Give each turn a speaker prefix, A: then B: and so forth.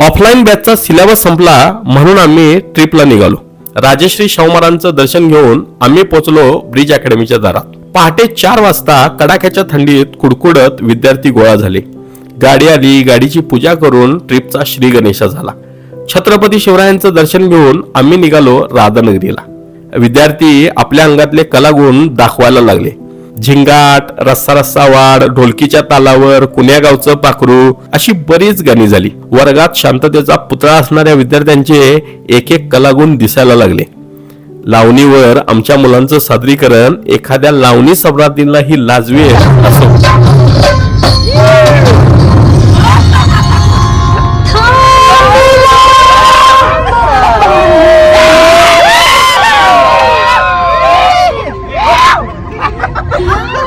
A: Offline बॅचचा syllabus संपला म्हणून आम्ही ट्रिपला निघालो. राजश्री शाहूमारांचं दर्शन घेऊन आम्ही पोचलो ब्रिज अकॅडमीच्या दारात. पहाटे चार वाजता कडाक्याच्या थंडीत कुडकुडत विद्यार्थी गोळा झाले. गाडी आली गाडीची पूजा करून ट्रिपचा श्री गणेशा झाला. छत्रपती शिवरायांचं दर्शन घेऊन आम्ही निघालो राधानगरीला. विद्यार्थी आपल्या अंगातले कलागुण दाखवायला लागले. झिंगाट रस्सा रस्सा वाढ ढोलकीच्या तालावर कुण्यागावचं पाखरू अशी बरीच गाणी झाली. वर्गात शांततेचा पुतळा असणाऱ्या विद्यार्थ्यांचे एक एक कलागुण दिसायला लागले. लावणीवर आमच्या मुलांचं सादरीकरण एखाद्या लावणी सम्राज्ञीलाही लाजवेल असं Ah!